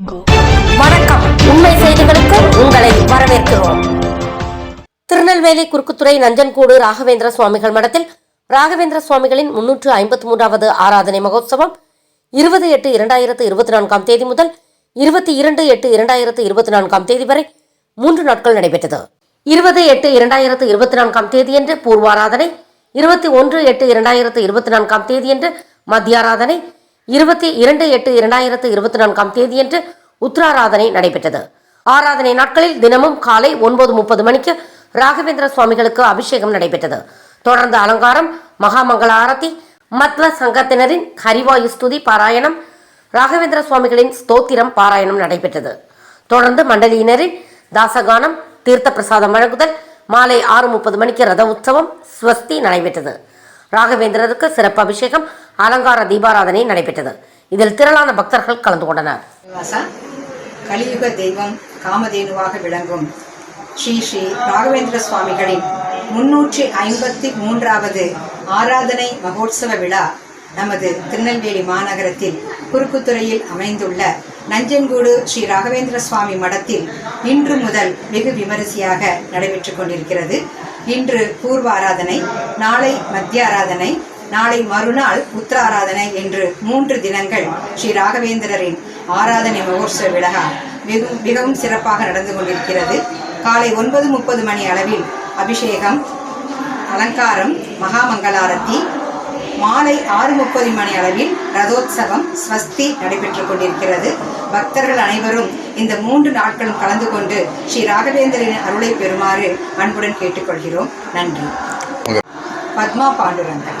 வணக்கம். உண்மை செய்திகளுக்கு உங்களை வரவேற்கிறோம். திருநெல்வேலி குறுக்குத்துறை நஞ்சன்கூடு ராகவேந்திர சுவாமிகள் மடத்தில் ராகவேந்திர சுவாமிகளின் முன்னூற்று ஐம்பத்தி மூன்றாவது ஆராதனை மகோத்சவம் இருபது எட்டு இரண்டாயிரத்து இருபத்தி நான்காம் தேதி முதல் இருபத்தி இரண்டு எட்டு இரண்டாயிரத்து இருபத்தி நான்காம் தேதி வரை மூன்று நாட்கள் நடைபெற்றது. இருபது எட்டு இரண்டாயிரத்து இருபத்தி நான்காம் தேதியன்று பூர்வாராதனை இருபத்தி ஒன்று எட்டு இரண்டாயிரத்து இருபத்தி நான்காம் தேதியன்று மத்தியாராதனை இருபத்தி இரண்டு எட்டு இரண்டாயிரத்து இருபத்தி நான்காம் தேதியன்று உத்தராராதனை நடைபெற்றது. ஆராதனை நாட்களில் தினமும் காலை ஒன்பது முப்பது மணிக்கு ராகவேந்திர சுவாமிகளுக்கு அபிஷேகம் நடைபெற்றது. தொடர்ந்து அலங்காரம் மகாமங்கள ஆரத்தி மத்வ சங்கத்தினரின் ஹரிவாயு ஸ்துதி பாராயணம் ராகவேந்திர சுவாமிகளின் ஸ்தோத்திரம் பாராயணம் நடைபெற்றது. தொடர்ந்து மண்டலியினரின் தாசகானம் தீர்த்த பிரசாதம் வழங்குதல் மாலை ஆறு முப்பது மணிக்கு ரத உற்சவம் ஸ்வஸ்தி நடைபெற்றது. ராகவேந்திரருக்கு சிறப்பு அபிஷேகம் அலங்கார தீபாராதனை நடைபெற்றது. இதில் திரளான பக்தர்கள் கலந்து கொண்டனர். கலியுக தெய்வம் காமதேனுவாக விளங்கும். ஸ்ரீ ஸ்ரீ ராகவேந்திர சுவாமிகளின் முன்னூற்றி ஐம்பத்தி மூன்றாவது ஆராதனை மகோத்சவ விழா நமது திருநெல்வேலி மாநகரத்தில் குறுக்குத்துறையில் அமைந்துள்ள நஞ்சன்கூடு ஸ்ரீ ராகவேந்திர சுவாமி மடத்தில் இன்று முதல் வெகு விமரிசையாக நடைபெற்றுக் கொண்டிருக்கிறது. இன்று பூர்வ ஆராதனை நாளை மத்திய ஆராதனை நாளை மறுநாள் உத்தராராதனை என்று மூன்று தினங்கள் ஸ்ரீ ராகவேந்திரரின் ஆராதனை மகோற்சவ விழா வெகு மிகவும் சிறப்பாக நடந்து கொண்டிருக்கிறது. காலை ஒன்பது முப்பது மணி அளவில் அபிஷேகம் அலங்காரம் மகாமங்களாரத்தி மாலை ஆறு முப்பது மணி அளவில் ரதோத்சவம் ஸ்வஸ்தி நடைபெற்றுக் கொண்டிருக்கிறது. பக்தர்கள் அனைவரும் இந்த மூன்று நாட்களும் கலந்து கொண்டு ஸ்ரீ ராகவேந்திரனின் அருளை பெறுமாறு அன்புடன் கேட்டுக்கொள்கிறோம். நன்றி. பத்மா பாண்டுரங்கன்.